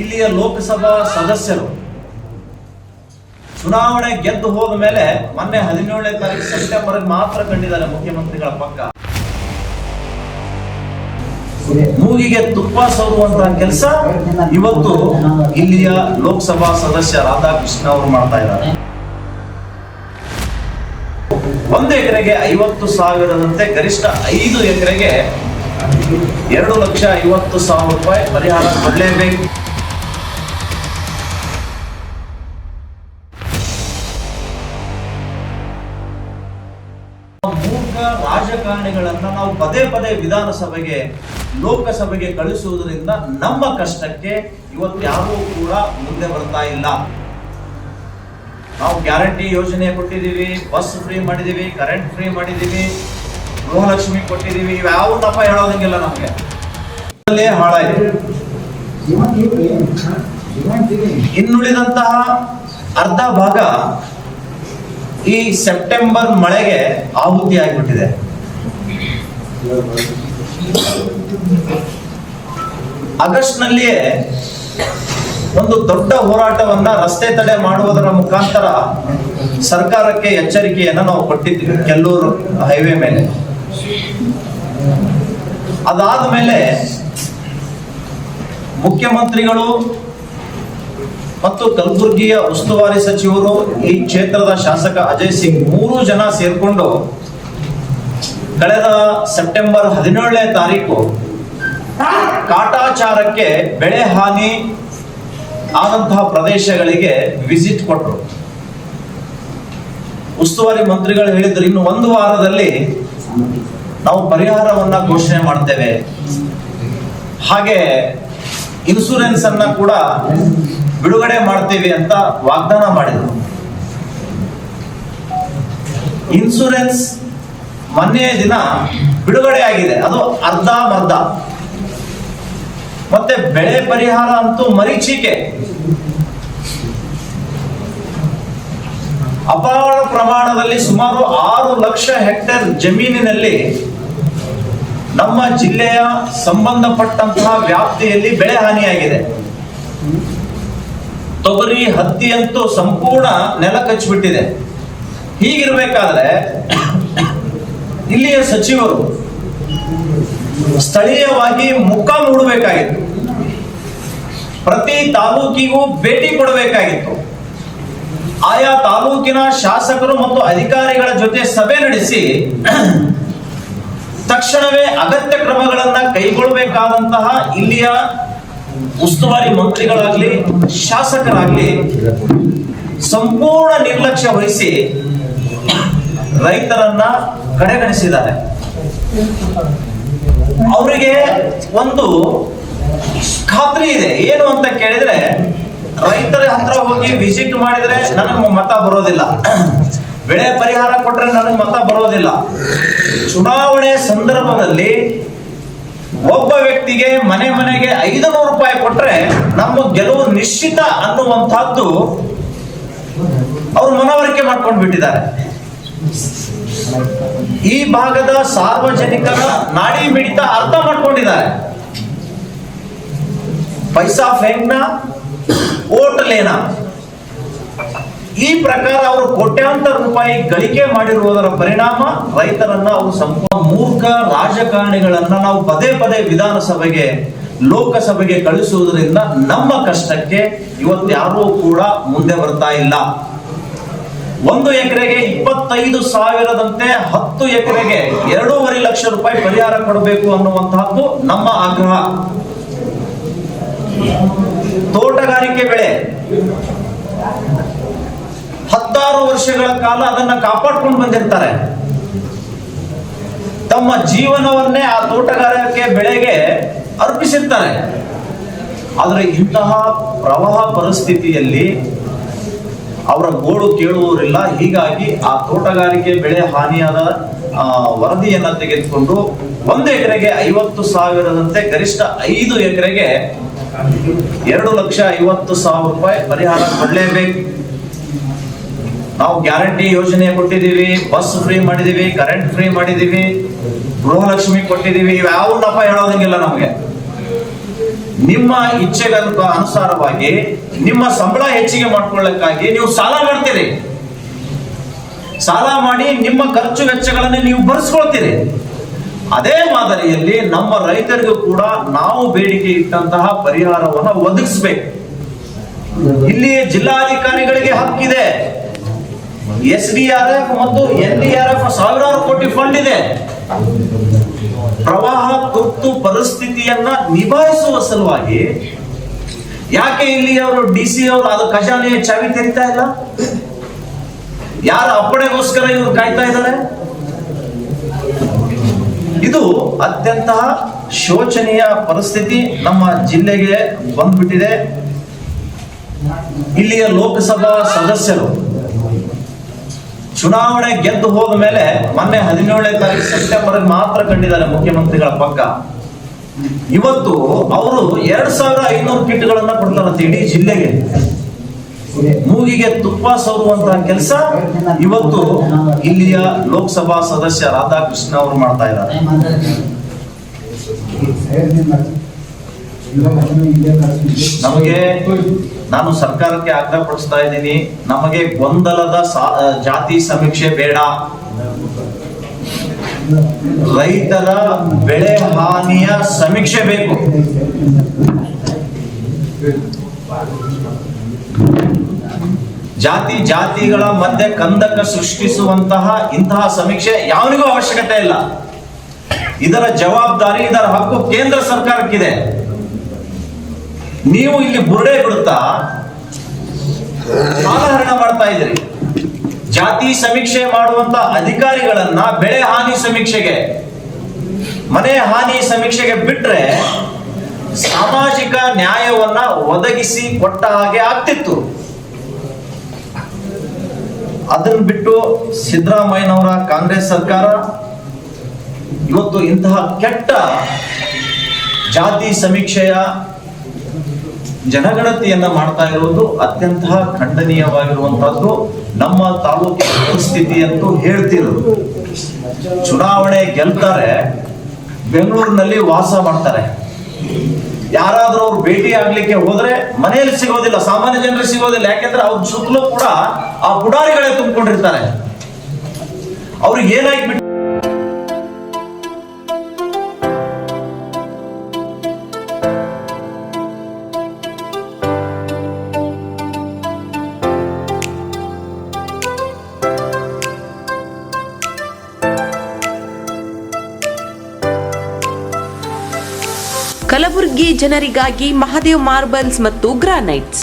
ಇಲ್ಲಿಯ ಲೋಕಸಭಾ ಸದಸ್ಯರು. ಚುನಾವಣೆ ಗೆದ್ದು ಹೋದ ಮೇಲೆ ಮೊನ್ನೆ ಹದಿನೇಳನೇ ತಾರೀಕು ಸೆಪ್ಟೆಂಬರ್ ಮಾತ್ರ ಕಂಡಿದ್ದಾರೆ ಮುಖ್ಯಮಂತ್ರಿಗಳ ಪಕ್ಕ. ಮೂಗಿಗೆ ತುಪ್ಪ ಸೋರುವಂತಹ ಕೆಲಸ ಇವತ್ತು ಇಲ್ಲಿಯ ಲೋಕಸಭಾ ಸದಸ್ಯ ರಾಧಾಕೃಷ್ಣ ಅವರು ಮಾಡ್ತಾ ಇದ್ದಾರೆ. ಒಂದು ಎಕರೆಗೆ ಐವತ್ತು ಸಾವಿರದಂತೆ ಗರಿಷ್ಠ ಐದು ಎಕರೆಗೆ ಎರಡು ಲಕ್ಷ ಐವತ್ತು ಸಾವಿರ ರೂಪಾಯಿ ಪರಿಹಾರ ಕೊಡಲೇಬೇಕು. ಮೂರ್ಖ ರಾಜಕಾರಣಿಗಳನ್ನ ನಾವು ಪದೇ ಪದೇ ವಿಧಾನಸಭೆಗೆ ಲೋಕಸಭೆಗೆ ಕಳಿಸುವುದರಿಂದ ನಮ್ಮ ಕಷ್ಟಕ್ಕೆ ಇವತ್ತು ಯಾರೂ ಕೂಡ ಮುಂದೆ ಬರ್ತಾ ಇಲ್ಲ. ನಾವು ಗ್ಯಾರಂಟಿ ಯೋಜನೆ ಕೊಟ್ಟಿದ್ದೀವಿ ಬಸ್ ಫ್ರೀ ಮಾಡಿದ್ದೀವಿ ಕರೆಂಟ್ ಫ್ರೀ ಮಾಡಿದ್ದೀವಿ ಗೃಹಲಕ್ಷ್ಮಿ ಕೊಟ್ಟಿದ್ದೀವಿ ಇವ್ಯಾವುದಪ್ಪ ಹೇಳೋದಂಗಿಲ್ಲ ನಮಗೆ. ಹಾಳಾಯಿತು. ಹಾಳಾಗಿದೆ ಇನ್ನುಳಿದಂತಹ ಅರ್ಧ ಭಾಗ ಈ ಸೆಪ್ಟೆಂಬರ್ ಮಳೆಗೆ ಆಹುತಿ ಆಗಿಬಿಟ್ಟಿದೆ. ಆಗಸ್ಟ್ ನಲ್ಲಿಯೇ ಒಂದು ದೊಡ್ಡ ಹೋರಾಟವನ್ನ ರಸ್ತೆ ತಡೆ ಮಾಡುವುದರ ಮುಖಾಂತರ ಸರ್ಕಾರಕ್ಕೆ ಎಚ್ಚರಿಕೆಯನ್ನ ನಾವು ಕೊಟ್ಟಿದ್ವಿ, ಕೆಲ್ಲೂರು ಹೈವೇ ಮೇಲೆ. ಅದಾದ ಮೇಲೆ ಮುಖ್ಯಮಂತ್ರಿಗಳು ಮತ್ತು ಕಲಬುರಗಿಯ ಉಸ್ತುವಾರಿ ಸಚಿವರು ಈ ಕ್ಷೇತ್ರದ ಶಾಸಕ ಅಜಯ್ ಸಿಂಗ್ ಮೂರು ಜನ ಸೇರ್ಕೊಂಡು ಕಳೆದ ಸೆಪ್ಟೆಂಬರ್ ಹದಿನೇಳನೇ ತಾರೀಕು ಕಾಟಾಚಾರಕ್ಕೆ ಬೆಳೆ ಹಾನಿ ಆದಂತಹ ಪ್ರದೇಶಗಳಿಗೆ ವಿಸಿಟ್ ಕೊಟ್ಟರು. ಉಸ್ತುವಾರಿ ಮಂತ್ರಿಗಳು ಹೇಳಿದ್ರು, ಇನ್ನು ಒಂದು ವಾರದಲ್ಲಿ ನಾವು ಪರಿಹಾರವನ್ನ ಘೋಷಣೆ ಮಾಡ್ತೇವೆ. ಹಾಗೆ ಇನ್ಸೂರೆನ್ಸ್ ಅನ್ನ ಕೂಡ ಬಿಡುಗಡೆ ಮಾಡ್ತೀವಿ ಅಂತ ವಾಗ್ದಾನ ಮಾಡಿದ್ರು. ಇನ್ಸೂರೆನ್ಸ್ ಮೊನ್ನೆ ದಿನ ಬಿಡುಗಡೆ ಆಗಿದೆ. ಅದು ಅರ್ಧ ಮರ್ಧ. ಮತ್ತೆ ಬೆಳೆ ಪರಿಹಾರ ಅಂತೂ ಮರೀಚಿಕೆ. ಅಪಾರ ಪ್ರಮಾಣದಲ್ಲಿ ಸುಮಾರು ಆರು ಲಕ್ಷ ಹೆಕ್ಟೇರ್ ಜಮೀನಿನಲ್ಲಿ ನಮ್ಮ ಜಿಲ್ಲೆಯ ಸಂಬಂಧಪಟ್ಟಂತಹ ವ್ಯಾಪ್ತಿಯಲ್ಲಿ ಬೆಳೆ ಹಾನಿಯಾಗಿದೆ. ತೊಗರಿ ಹತ್ತಿ ಅಂತೂ ಸಂಪೂರ್ಣ ನೆಲ ಕಚ್ಚಿಬಿಟ್ಟಿದೆ ಹೀಗಿರ್ಬೇಕಾದ್ರೆ ಇಲ್ಲಿಯ ಸಚಿವರು ಸ್ಥಳೀಯವಾಗಿ ಮುಖ ಮೂಡಬೇಕಾಗಿತ್ತು. ಪ್ರತಿ ತಾಲೂಕಿಗೂ ಭೇಟಿ ಕೊಡಬೇಕಾಗಿತ್ತು. ಆಯಾ ತಾಲೂಕಿನ ಶಾಸಕರು ಮತ್ತು ಅಧಿಕಾರಿಗಳ ಜೊತೆ ಸಭೆ ನಡೆಸಿ ತಕ್ಷಣವೇ ಅಗತ್ಯ ಕ್ರಮಗಳನ್ನ ಕೈಗೊಳ್ಳಬೇಕಾದಂತಹ ಇಲ್ಲಿಯ ಉಸ್ತುವಾರಿ ಮಂತ್ರಿಗಳಾಗ್ಲಿ, ಶಾಸಕರಾಗ್ಲಿ ಸಂಪೂರ್ಣ ನಿರ್ಲಕ್ಷ್ಯ ವಹಿಸಿ ರೈತರನ್ನ ಕಡೆಗಣಿಸಿದ್ದಾರೆ. ಅವರಿಗೆ ಒಂದು ಖಾತ್ರಿ ಇದೆ. ಏನು ಅಂತ ಕೇಳಿದ್ರೆ, ರೈತರ ಹತ್ರ ಹೋಗಿ ವಿಸಿಟ್ ಮಾಡಿದ್ರೆ ನನಗೆ ಮತ ಬರೋದಿಲ್ಲ. ಬೆಳೆ ಪರಿಹಾರ ಕೊಟ್ರೆ ನನಗೆ ಮತ ಬರೋದಿಲ್ಲ. ಚುನಾವಣೆ ಸಂದರ್ಭದಲ್ಲಿ ಒಬ್ಬ ವ್ಯಕ್ತಿಗೆ ಮನೆ ಮನೆಗೆ ಐದು ನೂರು ರೂಪಾಯಿ ಕೊಟ್ರೆ ನಮ್ಮ ಗೆಲುವು ನಿಶ್ಚಿತ ಅನ್ನುವಂತಹದ್ದು ಅವರು ಮನವರಿಕೆ ಮಾಡ್ಕೊಂಡು ಬಿಟ್ಟಿದ್ದಾರೆ. ಈ ಭಾಗದ ಸಾರ್ವಜನಿಕರ ನಾಡಿ ಮಿಡಿತ ಅರ್ಥ ಮಾಡ್ಕೊಂಡಿದ್ದಾರೆ. ಪೈಸಾ ಫೆಂಗ್ನ ಓಟ್ ಲೇನಾ. ಈ ಪ್ರಕಾರ ಅವರು ಕೋಟ್ಯಾಂತರ ರೂಪಾಯಿ ಗಳಿಕೆ ಮಾಡಿರುವುದರ ಪರಿಣಾಮ ರೈತರನ್ನ ಅವರು ಸಂಪೂರ್ಣ ಮೂರ್ಖ ರಾಜಕಾರಣಿಗಳನ್ನ ನಾವು ಪದೇ ಪದೇ ವಿಧಾನಸಭೆಗೆ, ಲೋಕಸಭೆಗೆ ಕಳಿಸುವುದರಿಂದ ನಮ್ಮ ಕಷ್ಟಕ್ಕೆ ಇವತ್ತು ಯಾರೂ ಕೂಡ ಮುಂದೆ ಬರ್ತಾ ಇಲ್ಲ. ಒಂದು ಎಕರೆಗೆ ಇಪ್ಪತ್ತೈದು ಸಾವಿರದಂತೆ ಹತ್ತು ಎಕರೆಗೆ ಎರಡೂವರೆ ಲಕ್ಷ ರೂಪಾಯಿ ಪರಿಹಾರ ಕೊಡಬೇಕು ಅನ್ನುವಂತಹದ್ದು ನಮ್ಮ ಆಗ್ರಹ. ತೋಟಗಾರಿಕೆ ಬೆಳೆ. ಹತ್ತಾರು ವರ್ಷಗಳ ಕಾಲ ಅದನ್ನ ಕಾಪಾಡ್ಕೊಂಡು ಬಂದಿರ್ತಾರೆ. ತಮ್ಮ ಜೀವನವನ್ನೇ ಆ ತೋಟಗಾರಿಕೆ ಬೆಳೆಗೆ ಅರ್ಪಿಸಿರ್ತಾರೆ. ಆದರೆ ಇಂತಹ ಪ್ರವಾಹ ಪರಿಸ್ಥಿತಿಯಲ್ಲಿ ಅವರ ಗೋಳು ಕೇಳುವವರಿಲ್ಲ. ಹೀಗಾಗಿ ಆ ತೋಟಗಾರಿಕೆ ಬೆಳೆ ಹಾನಿಯಾದ ವರದಿಯನ್ನ ತೆಗೆದುಕೊಂಡು ಒಂದು ಎಕರೆಗೆ ಐವತ್ತು ಸಾವಿರದಂತೆ ಗರಿಷ್ಠ ಐದು ಎಕರೆಗೆ ಎರಡು ಲಕ್ಷ ಐವತ್ತು ಸಾವಿರ ರೂಪಾಯಿ ಪರಿಹಾರ ಕೊಡಲೇಬೇಕು. ನಾವು ಗ್ಯಾರಂಟಿ ಯೋಜನೆ ಕೊಟ್ಟಿದ್ದೀವಿ ಬಸ್ ಫ್ರೀ ಮಾಡಿದೀವಿ ಕರೆಂಟ್ ಫ್ರೀ ಮಾಡಿದೀವಿ ಗೃಹಲಕ್ಷ್ಮಿ ಕೊಟ್ಟಿದ್ದೀವಿ, ಇವ್ಯಾವುದಪ್ಪ ಹೇಳೋದಂಗಿಲ್ಲ ನಮಗೆ. ನಿಮ್ಮ ಇಚ್ಛೆಗಂತ ಅನುಸಾರವಾಗಿ, ನಿಮ್ಮ ಸಂಬಳ ಹೆಚ್ಚಿಗೆ ಮಾಡ್ಕೊಳ್ಳಕ್ಕಾಗಿ ನೀವು ಸಾಲ ಮಾಡ್ತೀರಿ. ಸಾಲ ಮಾಡಿ ನಿಮ್ಮ ಖರ್ಚು ವೆಚ್ಚಗಳನ್ನು ನೀವು ಭರಿಸ್ಕೊಳ್ತೀರಿ ಅದೇ ಮಾದರಿಯಲ್ಲಿ ನಮ್ಮ ರೈತರಿಗೂ ಕೂಡ ನಾವು ಬೇಡಿಕೆ ಇಟ್ಟಂತಹ ಪರಿಹಾರವನ್ನು ಒದಗಿಸ್ಬೇಕು. ಇಲ್ಲಿ ಜಿಲ್ಲಾಧಿಕಾರಿಗಳಿಗೆ ಹಕ್ಕಿದೆ. ಎಸ್ ಡಿ ಆರ್ ಎಫ್ ಮತ್ತು ಎನ್ ಡಿ ಆರ್ ಎಫ್ ಸಾವಿರಾರು ಕೋಟಿ ಫಂಡ್ ಇದೆ. ಪ್ರವಾಹ, ತುರ್ತು ಪರಿಸ್ಥಿತಿಯನ್ನ ನಿಭಾಯಿಸುವ ಸಲುವಾಗಿ ಯಾಕೆ ಇಲ್ಲಿ ಅವರು ಡಿ ಸಿ ಅವರು ಅದು ಖಜಾನೆಯ ಚಾವಿ ತೆರಿತಾ ಇಲ್ಲ? ಯಾರ ಅಪ್ಪಣೆಗೋಸ್ಕರ ಇವರು ಕಾಯ್ತಾ ಇದ್ದಾರೆ? ಇದು ಅತ್ಯಂತ ಶೋಚನೀಯ ಪರಿಸ್ಥಿತಿ ನಮ್ಮ ಜಿಲ್ಲೆಗೆ ಬಂದ್ಬಿಟ್ಟಿದೆ. ಇಲ್ಲಿಯ ಲೋಕಸಭಾ ಸದಸ್ಯರು ಚುನಾವಣೆ ಗೆದ್ದು ಹೋದ ಮೇಲೆ ಮೊನ್ನೆ ಹದಿನೇಳನೇ ತಾರೀಕು ಸೆಪ್ಟೆಂಬರ್ ಮಾತ್ರ ಕಂಡಿದ್ದಾರೆ ಮುಖ್ಯಮಂತ್ರಿಗಳ ಪಕ್ಕ. ಇವತ್ತು ಅವರು ಎರಡ್ ಸಾವಿರ ಐನೂರು ಕಿಟ್ಗಳನ್ನ ಕೊಡ್ತಾರಂತೆ ಇಡೀ ಜಿಲ್ಲೆಗೆ. ಮೂಗಿಗೆ ತುಪ್ಪ ಸೋರುವಂತಹ ಕೆಲಸ ಇವತ್ತು ಇಲ್ಲಿಯ ಲೋಕಸಭಾ ಸದಸ್ಯ ರಾಧಾಕೃಷ್ಣ ಅವರು ಮಾಡ್ತಾ ಇದ್ದಾರೆ. ನಮಗೆ ನಾನು ಸರ್ಕಾರಕ್ಕೆ ಆಗ್ರಹ ಪಡಿಸ್ತಾ ಇದ್ದೀನಿ. ನಮಗೆ ಗೊಂದಲದ ಜಾತಿ ಸಮೀಕ್ಷೆ ಬೇಡ. ರೈತರ ಬೆಳೆ ಹಾನಿಯ ಸಮೀಕ್ಷೆ ಬೇಕು. ಜಾತಿ ಜಾತಿಗಳ ಮಧ್ಯೆ ಕಂದಕ ಸೃಷ್ಟಿಸುವಂತಹ ಇಂತಹ ಸಮೀಕ್ಷೆ ಯಾವನಿಗೂ ಅವಶ್ಯಕತೆ ಇಲ್ಲ. ಇದರ ಜವಾಬ್ದಾರಿ, ಇದರ ಹಕ್ಕು ಕೇಂದ್ರ ಸರ್ಕಾರಕ್ಕಿದೆ. ನೀವು ಇಲ್ಲಿ ಬುರುಡೆ ಬಿಡುತ್ತಾ? ಕಾಲಹರಣ ಮಾಡ್ತಾ ಇದ್ರಿ ಜಾತಿ ಸಮೀಕ್ಷೆ ಮಾಡುವಂತ ಅಧಿಕಾರಿಗಳನ್ನ ಬೆಳೆ ಹಾನಿ ಸಮೀಕ್ಷೆಗೆ, ಮನೆ ಹಾನಿ ಸಮೀಕ್ಷೆಗೆ ಬಿಟ್ರೆ ಸಾಮಾಜಿಕ ನ್ಯಾಯವನ್ನ ಒದಗಿಸಿ ಕೊಟ್ಟ ಹಾಗೆ ಆಗ್ತಿತ್ತು. ಅದನ್ನು ಬಿಟ್ಟು ಸಿದ್ದರಾಮಯ್ಯನವರ ಕಾಂಗ್ರೆಸ್ ಸರ್ಕಾರ ಇವತ್ತು ಇಂತಹ ಕೆಟ್ಟ ಜಾತಿ ಸಮೀಕ್ಷೆಯ ಜನಗಣತಿಯನ್ನ ಮಾಡ್ತಾ ಇರುವುದು ಅತ್ಯಂತ ಖಂಡನೀಯವಾಗಿರುವಂತಹದ್ದು ನಮ್ಮ ತಾಲೂಕಿನ ಪರಿಸ್ಥಿತಿ ಅಂತ ಹೇಳ್ತಿರೋದು. ಚುನಾವಣೆ ಗೆಲ್ತಾರೆ, ಬೆಂಗಳೂರಿನಲ್ಲಿ ವಾಸ ಮಾಡ್ತಾರೆ. ಯಾರಾದ್ರೂ ಅವ್ರು ಭೇಟಿ ಆಗ್ಲಿಕ್ಕೆ ಹೋದ್ರೆ ಮನೆಯಲ್ಲಿ ಸಿಗೋದಿಲ್ಲ, ಸಾಮಾನ್ಯ ಜನರಿಗೆ ಸಿಗೋದಿಲ್ಲ. ಯಾಕೆಂದ್ರೆ ಅವ್ರ ಸುತ್ತಲೂ ಕೂಡ ಆ ಪುಡಾರಿಗಳೇ ತುಂಬಿಕೊಂಡಿರ್ತಾರೆ. ಅವ್ರಿಗೆ ಏನಾಗ್ಬಿಟ್ಟು ಕಲಬುರಗಿ ಜನರಿಗಾಗಿ ಮಹಾದೇವ್ ಮಾರ್ಬಲ್ಸ್ ಮತ್ತು ಗ್ರಾನೈಟ್ಸ್.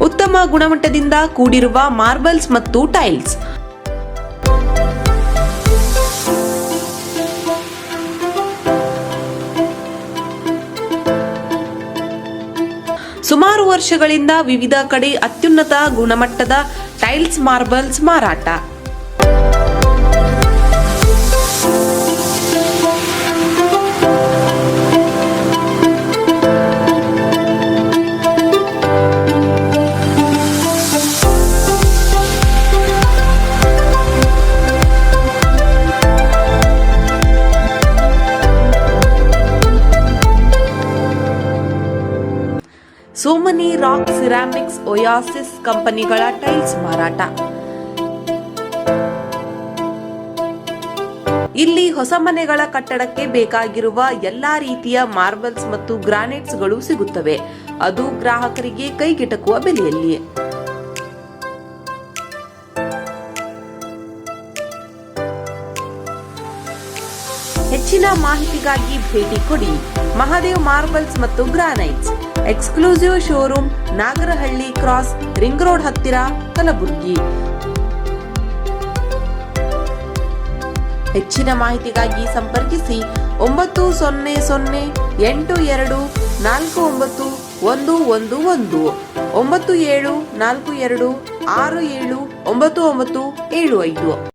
ಉತ್ತಮ ಗುಣಮಟ್ಟದಿಂದ ಕೂಡಿರುವ ಮಾರ್ಬಲ್ಸ್ ಮತ್ತು ಟೈಲ್ಸ್. ಸುಮಾರು ವರ್ಷಗಳಿಂದ ವಿವಿಧ ಕಡೆ ಅತ್ಯುನ್ನತ ಗುಣಮಟ್ಟದ ಟೈಲ್ಸ್ ಮಾರ್ಬಲ್ಸ್ ಮಾರಾಟ. ಸೋಮನಿ ರಾಕ್ ಸಿರಾಮಿಕ್ಸ್ ಒಯಾಸಿಸ್ ಕಂಪನಿಗಳ ಟೈಲ್ಸ್ ಮಾರಾಟ. ಇಲ್ಲಿ ಹೊಸ ಮನೆಗಳ ಕಟ್ಟಡಕ್ಕೆ ಬೇಕಾಗಿರುವ ಎಲ್ಲಾ ರೀತಿಯ ಮಾರ್ಬಲ್ಸ್ ಮತ್ತು ಗ್ರಾನೈಟ್ಸ್ಗಳು ಸಿಗುತ್ತವೆ. ಅದು ಗ್ರಾಹಕರಿಗೆ ಕೈಗೆಟಕುವ ಬೆಲೆಯಲ್ಲಿ. ಹೆಚ್ಚಿನ ಮಾಹಿತಿಗಾಗಿ ಭೇಟಿ ಕೊಡಿ ಮಹಾದೇವ್ ಮಾರ್ಬಲ್ಸ್ ಮತ್ತು granites exclusive showroom Nagarahalli cross ring road ಹತ್ತಿರ ಕಲಬುರಗಿ. ಹೆಚ್ಚಿನ ಮಾಹಿತಿಗಾಗಿ ಸಂಪರ್ಕಿಸಿ ಒಂಬತ್ತು ಸೊನ್ನೆ ಸೊನ್ನೆ ಎಂಟು ಎರಡು ನಾಲ್ಕು ಒಂಬತ್ತು ಒಂದು ಒಂದು ಒಂದು. ಒಂಬತ್ತು ಏಳು ನಾಲ್ಕು ಎರಡು ಆರು ಏಳು ಒಂಬತ್ತು ಒಂಬತ್ತು ಏಳು ಐದು.